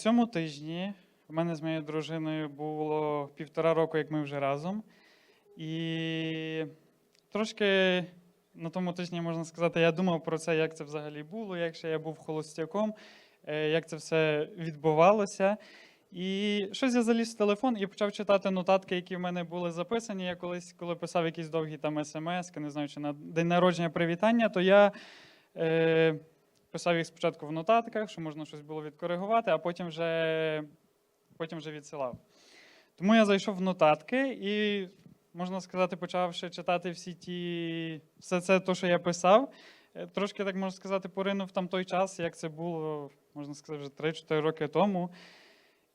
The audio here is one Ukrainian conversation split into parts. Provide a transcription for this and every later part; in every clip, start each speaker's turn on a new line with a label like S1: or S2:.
S1: Цьому тижні в мене з моєю дружиною було півтора року, як ми вже разом. І трошки на тому тижні, можна сказати, я думав про це, як це взагалі було, як ще я був холостяком, е, як це все відбувалося. І щось я заліз в телефон і почав читати нотатки, які в мене були записані. Я колись, коли писав якісь довгі там смс, не знаю, чи на день народження привітання, то я е, писав їх спочатку в нотатках, що можна щось було відкоригувати, а потім вже, потім вже відсилав. Тому я зайшов в нотатки і, можна сказати, почавши читати всі ті, все це, то, що я писав, е, трошки, так можна сказати, поринув там той час, як це було, можна сказати, вже 3-4 роки тому.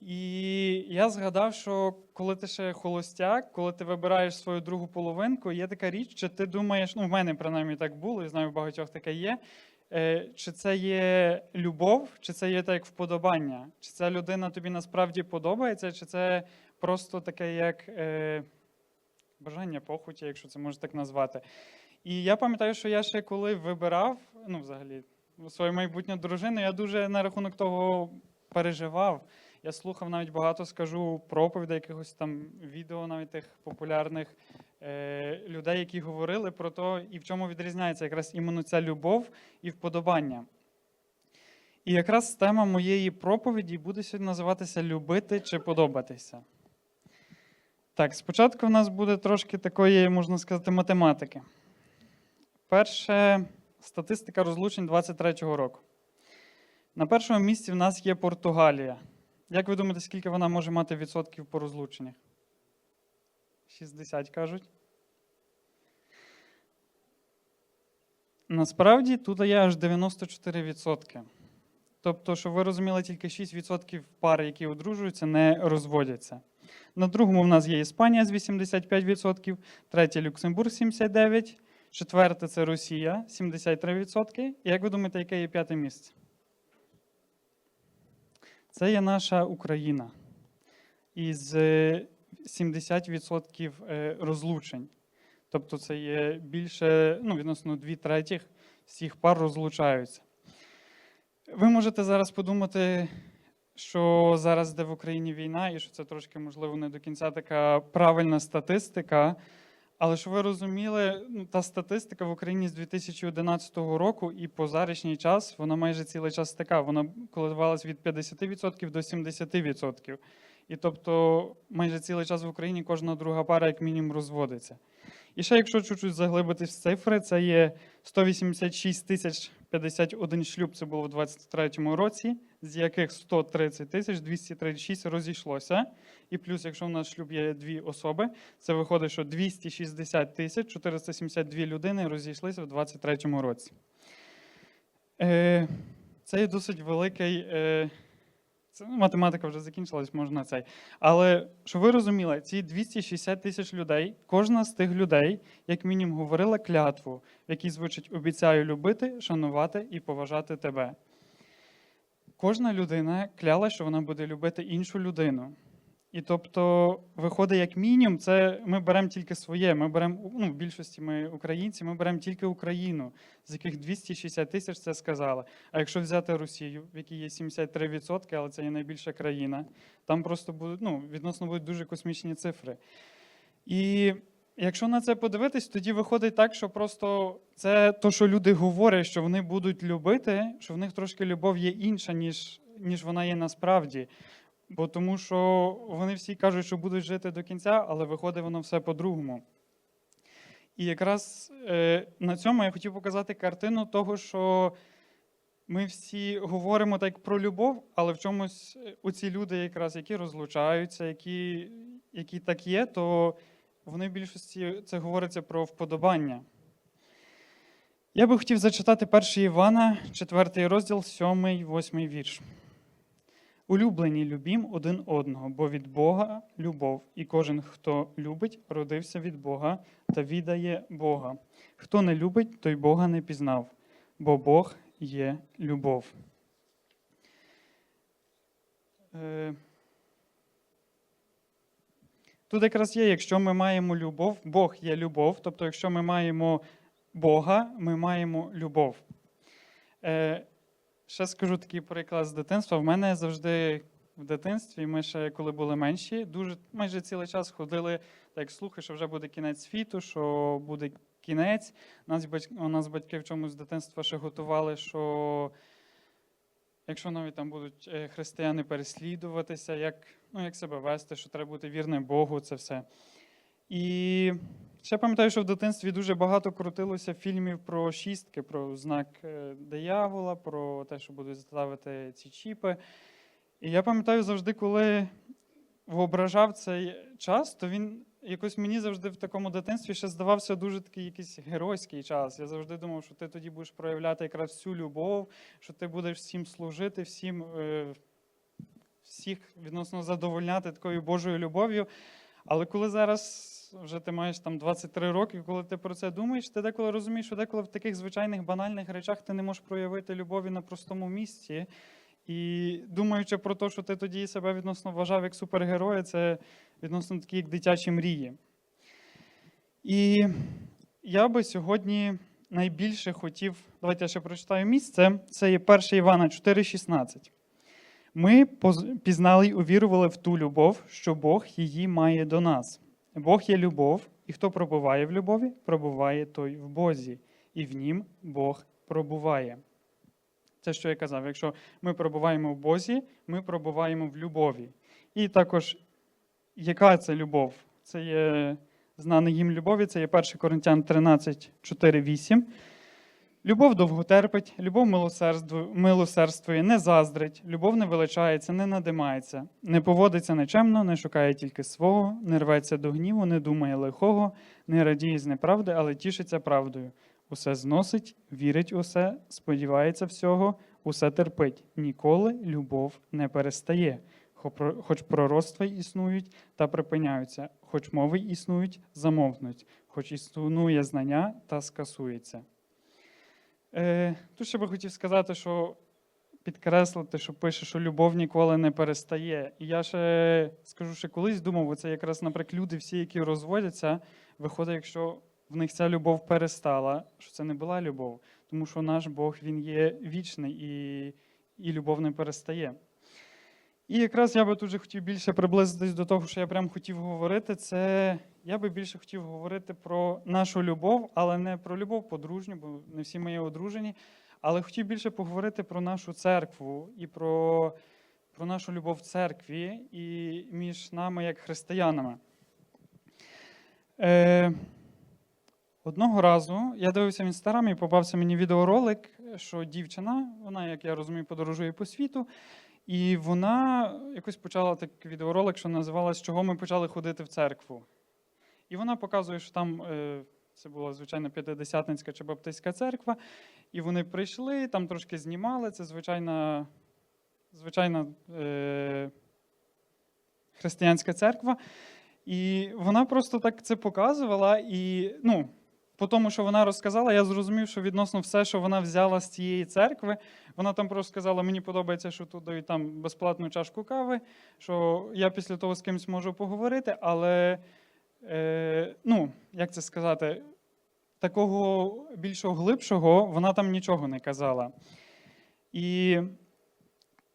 S1: І я згадав, що коли ти ще холостяк, коли ти вибираєш свою другу половинку, є така річ, чи ти думаєш, ну в мене принаймні так було, і знаю, в багатьох таке є. Е, Чи це є любов, чи це є так як вподобання? Чи ця людина тобі насправді подобається, чи це просто таке як е, бажання похоті, якщо це можна так назвати. І я пам'ятаю, що я ще коли вибирав, ну взагалі, свою майбутню дружину, я дуже на рахунок того переживав. Я слухав навіть багато, скажу, проповідей, якихось там відео, навіть тих популярних е, людей, які говорили про те, і в чому відрізняється якраз іменно ця любов і вподобання. І якраз тема моєї проповіді буде сьогодні називатися Любити чи подобатися. Так, спочатку в нас буде трошки такої, можна сказати, математики. Перше статистика розлучень 23-го року. На першому місці в нас є Португалія. Як ви думаєте, скільки вона може мати відсотків по розлученнях? 60 кажуть. Насправді тут є аж 94%. Тобто, щоб ви розуміли, тільки 6% пар, які одружуються, не розводяться. На другому в нас є Іспанія з 85%, третє Люксембург 79%, четверте це Росія 73%. І як ви думаєте, яке є п'яте місце? Це є наша Україна із е, 70% е, розлучень. Тобто це є більше, ну, відносно 2 третіх всіх пар розлучаються. Ви можете зараз подумати, що зараз йде в Україні війна, і що це трошки, можливо, не до кінця така правильна статистика. Але ж ви розуміли, ну, та статистика в Україні з 2011 року і по зарішній час, вона майже цілий час така. Вона коливалась від 50% до 70%. І тобто майже цілий час в Україні кожна друга пара, як мінімум, розводиться. І ще, якщо чуть-чуть заглибитись в цифри, це є 186 тисяч 51 шлюб, це було в 2023 році, з яких 130 тисяч 236 розійшлося. І плюс, якщо в нас шлюб є дві особи, це виходить, що 260 тисяч 472 людини розійшлися в 2023 році. Е, Це є досить великий. Це ну, математика вже закінчилась, можна цей. Але щоб ви розуміли, ці 260 тисяч людей, кожна з тих людей, як мінімум, говорила клятву, в якій звучить обіцяю любити, шанувати і поважати тебе. Кожна людина кляла, що вона буде любити іншу людину. І тобто, виходить, як мінімум, це ми беремо тільки своє. Ми беремо, ну, в більшості ми українці, ми беремо тільки Україну, з яких 260 тисяч це сказали. А якщо взяти Росію, в якій є 73%, але це є найбільша країна, там просто будуть, ну, відносно будуть дуже космічні цифри. І якщо на це подивитись, тоді виходить так, що просто це то, що люди говорять, що вони будуть любити, що в них трошки любов є інша, ніж, ніж вона є насправді. Бо тому що вони всі кажуть, що будуть жити до кінця, але виходить воно все по-другому. І якраз е, на цьому я хотів показати картину того, що ми всі говоримо так про любов, але в чомусь е, оці люди, якраз, які розлучаються, які, які так є, то вони в більшості це говориться про вподобання. Я би хотів зачитати 1 Івана, 4 розділ, 7, 8 вірш. Улюблені любім один одного, бо від Бога любов, і кожен, хто любить, родився від Бога та віддає Бога. Хто не любить, той Бога не пізнав, бо Бог є любов. Е, Тут якраз є, якщо ми маємо любов, Бог є любов, тобто, якщо ми маємо Бога, ми маємо любов. Ще скажу такий приклад з дитинства. В мене завжди в дитинстві, ми ще коли були менші, дуже майже цілий час ходили, так слухи, що вже буде кінець світу, що буде кінець. Нас у нас батьки в чомусь з дитинства ще готували, що якщо навіть там будуть е, християни переслідуватися, як, ну, як себе вести, що треба бути вірним Богу, це все. І ще пам'ятаю, що в дитинстві дуже багато крутилося фільмів про шістки, про знак е, диявола, про те, що будуть ставити ці чіпи. І я пам'ятаю завжди, коли воображав цей час, то він якось мені завжди в такому дитинстві ще здавався дуже такий якийсь геройський час. Я завжди думав, що ти тоді будеш проявляти якраз всю любов, що ти будеш всім служити, всім, е, всіх відносно задовольняти такою Божою любов'ю. Але коли зараз вже ти маєш там 23 роки, коли ти про це думаєш, ти деколи розумієш, що деколи в таких звичайних банальних речах ти не можеш проявити любові на простому місці. І думаючи про те, що ти тоді себе відносно вважав як супергероя, це відносно такі як дитячі мрії. І я би сьогодні найбільше хотів, давайте я ще прочитаю місце, це є 1 Івана 4,16. Ми пізнали й увірували в ту любов, що Бог її має до нас. Бог є любов, і хто пробуває в любові, пробуває той в Бозі, і в нім Бог пробуває. Це що я казав, якщо ми пробуваємо в Бозі, ми пробуваємо в любові. І також, яка це любов? Це є знаний їм любові, це є 1 Коринтян 13, 4, 8. Любов довготерпить, любов милосердствує, не заздрить, любов не величається, не надимається, не поводиться нечемно, не шукає тільки свого, не рветься до гніву, не думає лихого, не радіє з неправди, але тішиться правдою. Усе зносить, вірить усе, сподівається всього, усе терпить. Ніколи любов не перестає. Хоч пророцтва існують та припиняються, хоч мови існують, замовкнуть, хоч існує знання та скасується. Е, тут ще би хотів сказати, що підкреслити, що пише, що любов ніколи не перестає. І я ще скажу, що колись думав, оце якраз, наприклад, люди, всі, які розводяться, виходить, якщо в них ця любов перестала, що це не була любов, тому що наш Бог він є вічний і, і любов не перестає. І якраз я би тут же хотів більше приблизитись до того, що я прям хотів говорити. Це я би більше хотів говорити про нашу любов, але не про любов подружню, бо не всі ми є одружені. Але хотів більше поговорити про нашу церкву і про, про нашу любов в церкві і між нами як християнами. Е, одного разу я дивився в інстаграмі попався мені відеоролик, що дівчина, вона, як я розумію, подорожує по світу. І вона якось почала такий відеоролик, що називалось Чого ми почали ходити в церкву. І вона показує, що там е, це була звичайно п'ятидесятницька чи баптистська церква. І вони прийшли, там трошки знімали. Це звичайна, звичайна е, християнська церква. І вона просто так це показувала. І ну, по тому, що вона розказала, я зрозумів, що відносно все, що вона взяла з цієї церкви, вона там просто сказала: мені подобається, що тут дають там безплатну чашку кави, що я після того з кимось можу поговорити, але е, ну, як це сказати, такого більшого глибшого вона там нічого не казала. І,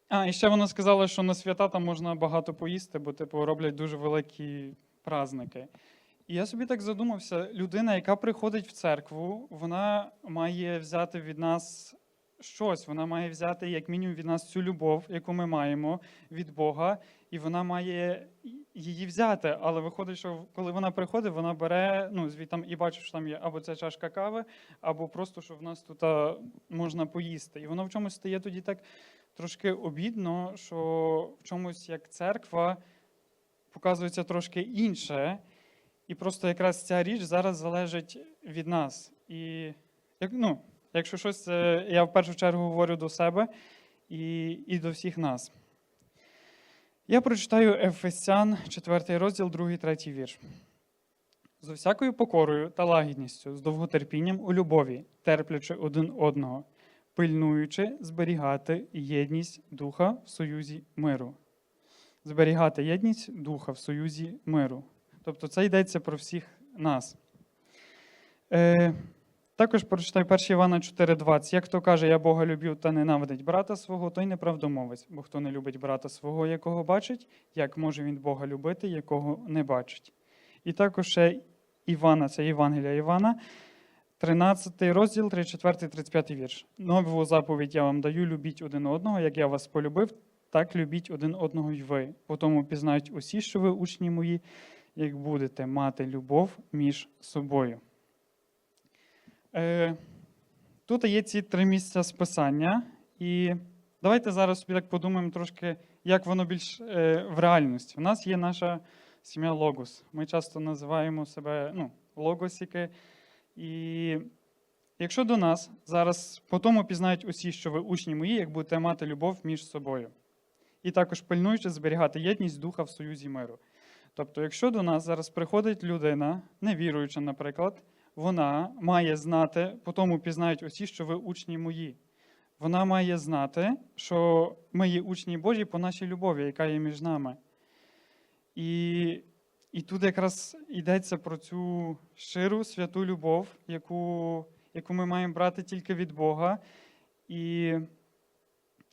S1: а, і ще вона сказала, що на свята там можна багато поїсти, бо типу, роблять дуже великі праздники. І я собі так задумався: людина, яка приходить в церкву, вона має взяти від нас щось, вона має взяти, як мінімум, від нас цю любов, яку ми маємо від Бога, і вона має її взяти. Але виходить, що коли вона приходить, вона бере, ну, звідти і бачить, що там є або ця чашка кави, або просто, що в нас тут можна поїсти. І воно в чомусь стає тоді так трошки обідно, що в чомусь як церква показується трошки інше. І просто якраз ця річ зараз залежить від нас. І як, ну, якщо щось, я в першу чергу говорю до себе і, і до всіх нас. Я прочитаю Ефесян, 4 розділ, 2, 3 вірш. З усякою покорою та лагідністю, з довготерпінням у любові, терплячи один одного, пильнуючи зберігати єдність духа в союзі миру. Зберігати єдність духа в союзі миру. Тобто це йдеться про всіх нас. Е, Також прочитаю 1 Івана 4,20. Як хто каже, я Бога любив та ненавидить брата свого, той неправдомовець, бо хто не любить брата свого, якого бачить, як може він Бога любити, якого не бачить. І також ще Івана, це Євангелія Івана, 13 розділ, 34, 35 вірш. Нову заповідь я вам даю, любіть один одного, як я вас полюбив, так любіть один одного й ви. Потому пізнають усі, що ви учні мої, як будете мати любов між собою. Е, Тут є ці три місця списання, і давайте зараз так подумаємо трошки, як воно більш е, в реальності. У нас є наша сім'я Логос. Ми часто називаємо себе ну, логосіки. І якщо до нас зараз по тому пізнають усі, що ви учні мої, як будете мати любов між собою. І також пильнуючи зберігати єдність духа в союзі миру. Тобто, якщо до нас зараз приходить людина, невіруюча, наприклад, вона має знати, по тому пізнають усі, що ви учні мої. Вона має знати, що ми є учні Божі по нашій любові, яка є між нами. І, і тут якраз йдеться про цю щиру святу любов, яку, яку ми маємо брати тільки від Бога. І,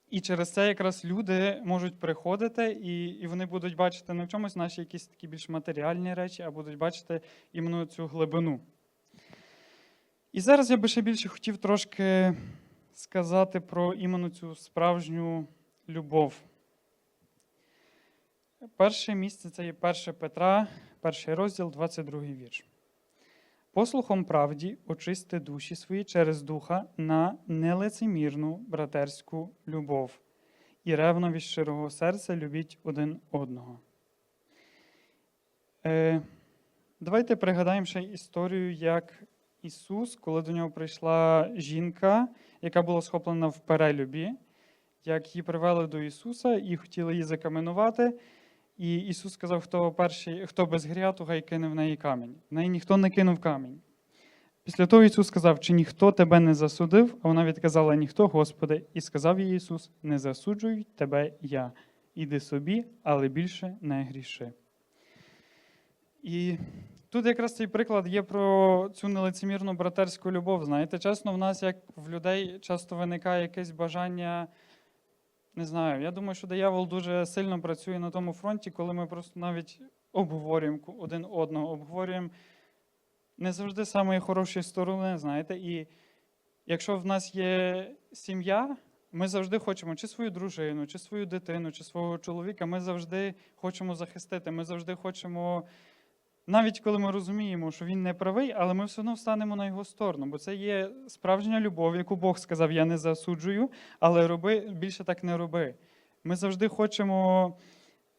S1: і через це якраз люди можуть приходити, і, і вони будуть бачити не в чомусь наші якісь такі більш матеріальні речі, а будуть бачити іменно цю глибину. І зараз я би ще більше хотів трошки сказати про іменно цю справжню любов. Перше місце це є 1 Петра, перший розділ, 22 вірш. Послухом правді очисти душі свої через духа на нелицемірну братерську любов і ревно від щирого серця любіть один одного. Е, давайте пригадаємо ще історію, як Ісус, коли до нього прийшла жінка, яка була схоплена в перелюбі, як її привели до Ісуса і хотіли її закаменувати. І Ісус сказав, хто перший, хто без гріха, то хай кине в неї камінь. В неї ніхто не кинув камінь. Після того Ісус сказав, чи ніхто тебе не засудив, а вона відказала ніхто, Господи, і сказав їй Ісус: Не засуджуй тебе я. Іди собі, але більше не гріши. І тут якраз цей приклад є про цю нелицемірну братерську любов. Знаєте, чесно, в нас, як в людей, часто виникає якесь бажання. Не знаю, я думаю, що диявол дуже сильно працює на тому фронті, коли ми просто навіть обговорюємо один одного, обговорюємо не завжди самої хорошої сторони, знаєте. І якщо в нас є сім'я, ми завжди хочемо чи свою дружину, чи свою дитину, чи свого чоловіка, ми завжди хочемо захистити, ми завжди хочемо. Навіть коли ми розуміємо, що він не правий, але ми все одно встанемо на його сторону, бо це є справжня любов, яку Бог сказав: Я не засуджую, але роби більше так не роби. Ми завжди хочемо.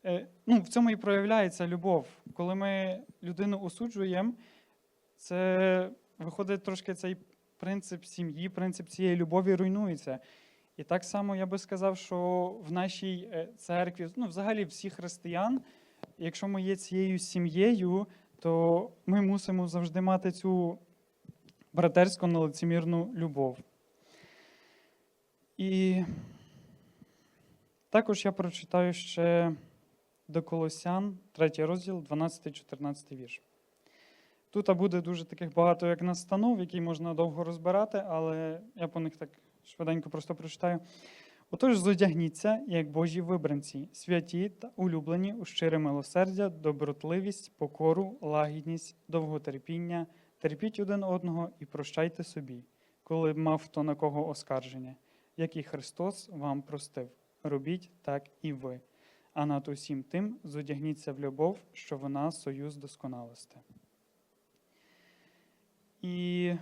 S1: е, Ну, в цьому і проявляється любов. Коли ми людину осуджуємо, це виходить трошки цей принцип сім'ї, принцип цієї любові руйнується. І так само я би сказав, що в нашій е, церкві, ну, взагалі всіх християн, якщо ми є цією сім'єю, то ми мусимо завжди мати цю братерську нелицемірну любов. І також я прочитаю ще до Колосян, 3 розділ, 12-14 вірш. Тут буде дуже таких багато як настанов, які можна довго розбирати, але я по них так швиденько просто прочитаю. Отож, зодягніться, як Божі вибранці, святі та улюблені у щире милосердя, добротливість, покору, лагідність, довготерпіння, терпіть один одного і прощайте собі, коли мав хто на кого оскарження, як і Христос вам простив. Робіть так і ви. А над усім тим зодягніться в любов, що вона союз досконалости. І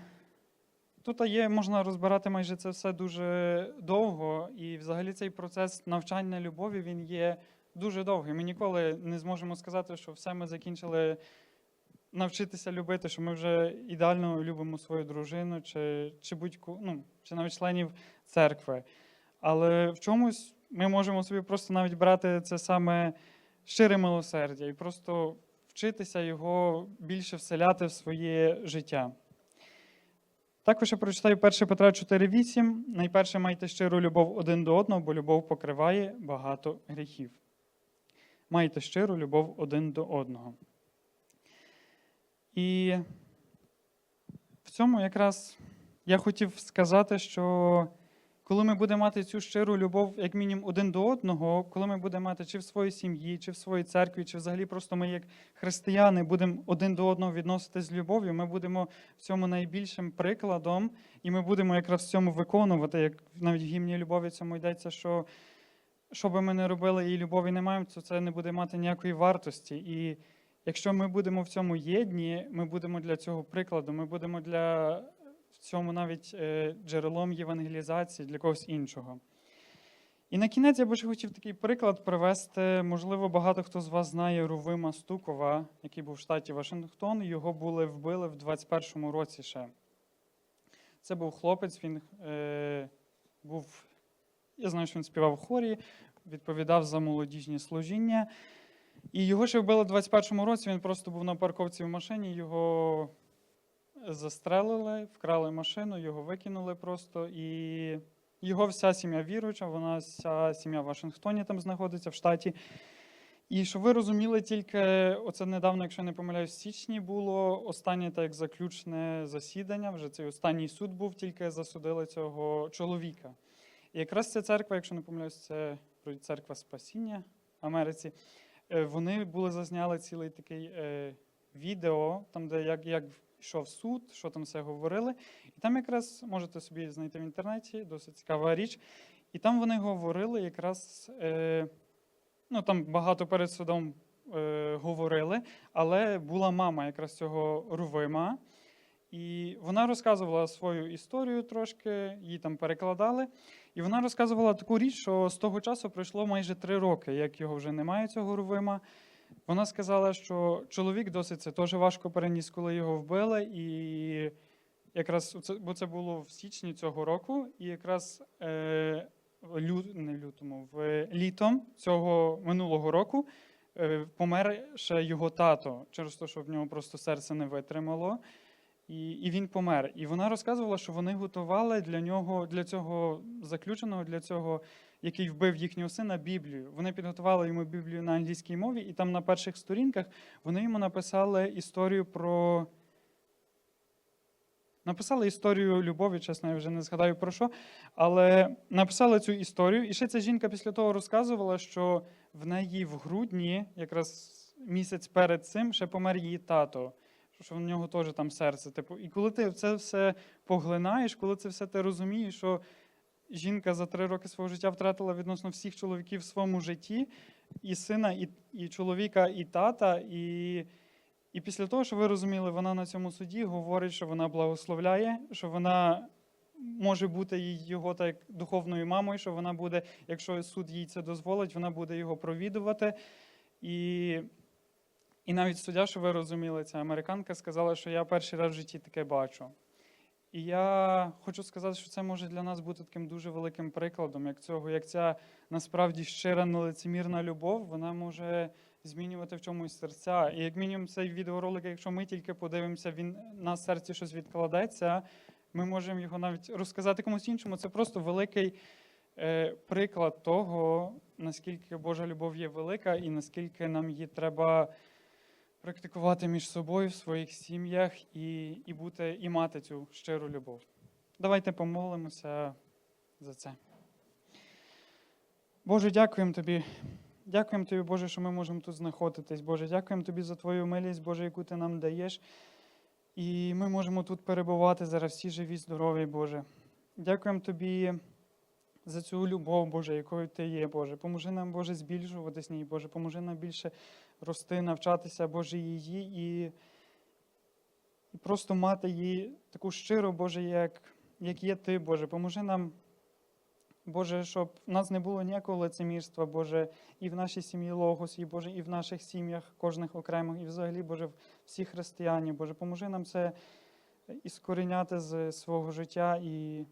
S1: Тут є, можна розбирати майже це все дуже довго, і взагалі цей процес навчання любові він є дуже довгий. Ми ніколи не зможемо сказати, що все ми закінчили навчитися любити, що ми вже ідеально любимо свою дружину, чи чи будь-ку, ну, чи навіть членів церкви. Але в чомусь ми можемо собі просто навіть брати це саме щире милосердя і просто вчитися його більше вселяти в своє життя. Також я прочитаю 1 Петра 4,8. Найперше майте щиру любов один до одного, бо любов покриває багато гріхів. Майте щиру любов один до одного. І в цьому якраз я хотів сказати, що коли ми будемо мати цю щиру любов, як мінімум, один до одного, коли ми будемо мати чи в своїй сім'ї, чи в своїй церкві, чи взагалі просто ми, як християни, будемо один до одного відноситись з любов'ю, ми будемо в цьому найбільшим прикладом, і ми будемо якраз в цьому виконувати, як навіть в гімні любові цьому йдеться, що що би ми не робили і любові не маємо, то це не буде мати ніякої вартості. І якщо ми будемо в цьому єдні, ми будемо для цього прикладом, ми будемо для в цьому навіть е, джерелом євангелізації для когось іншого. І на кінець я би ще хотів такий приклад привести. Можливо, багато хто з вас знає Рувима Стукова, який був в штаті Вашингтон. Його були вбили в 21-му році ще. Це був хлопець, він е, був, я знаю, що він співав в хорі, відповідав за молодіжні служіння. І його ще вбили в 21-му році. Він просто був на парковці в машині, його застрелили, вкрали машину, його викинули просто. І його вся сім'я віруюча, вона вся сім'я в Вашингтоні там знаходиться в штаті. І щоб ви розуміли, тільки оце недавно, якщо я не помиляюсь, в січні було останнє так заключне засідання. Вже цей останній суд був, тільки засудили цього чоловіка. І якраз ця церква, якщо не помиляюсь, це церква Спасіння Америці. е, Вони були зазняли цілий такий е, відео, там, де як, як йшов суд, що там все говорили. І там якраз можете собі знайти в інтернеті, досить цікава річ. І там вони говорили якраз. Е, ну там багато перед судом е, говорили, але була мама якраз цього Рувима. І вона розказувала свою історію трошки, її там перекладали. І вона розказувала таку річ, що з того часу пройшло майже три роки, як його вже немає, цього Рувима. Вона сказала, що чоловік досить це теж важко переніс, коли його вбили. І якраз це, бо це було в січні цього року, і якраз е, лю, не лютому, в літом цього минулого року е, помер ще його тато через те, що в нього просто серце не витримало. І, і він помер. І вона розказувала, що вони готували для нього, для цього заключеного, для цього, який вбив їхнього сина, Біблію. Вони підготували йому Біблію на англійській мові, і там на перших сторінках вони йому написали історію про. Написали історію любові, чесно, я вже не згадаю про що. Але написали цю історію. І ще ця жінка після того розказувала, що в неї в грудні, якраз місяць перед цим, ще помер її тато що в нього теж там серце. Типу, і коли ти це все поглинаєш, коли це все ти розумієш, що жінка за три роки свого життя втратила відносно всіх чоловіків в своєму житті, і сина, і, і чоловіка, і тата, і. І після того, що ви розуміли, вона на цьому суді говорить, що вона благословляє, що вона може бути його так духовною мамою, що вона буде, якщо суд їй це дозволить, вона буде його провідувати. І, і навіть суддя, що ви розуміли, ця американка сказала, що я перший раз в житті таке бачу. І я хочу сказати, що це може для нас бути таким дуже великим прикладом, як цього, як ця насправді щира нелицемірна любов, вона може змінювати в чомусь серця. І як мінімум цей відеоролик, якщо ми тільки подивимося, він на серці щось відкладеться, ми можемо його навіть розказати комусь іншому. Це просто великий е, приклад того, наскільки Божа любов є велика і наскільки нам її треба практикувати між собою в своїх сім'ях і, і бути, і мати цю щиру любов. Давайте помолимося за це. Боже, дякуємо тобі. Дякуємо тобі, Боже, що ми можемо тут знаходитись. Боже, дякуємо тобі за твою милість, Боже, яку ти нам даєш. І ми можемо тут перебувати зараз всі живі, здорові, Боже. Дякуємо тобі за цю любов, Боже, якою ти є, Боже. Поможи нам, Боже, збільшуватись ній, Боже, поможи нам більше рости, навчатися, Боже, її і, і просто мати її таку щиру, Боже, як, як є ти, Боже. Поможи нам, Боже, щоб в нас не було ніякого лицемірства, Боже, і в нашій сім'ї Логос, і Боже, і в наших сім'ях, кожних окремих, і взагалі, Боже, всі християні, Боже, поможи нам це іскоріняти з свого життя і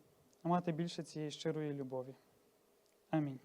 S1: мати більше цієї щирої любові. Амінь.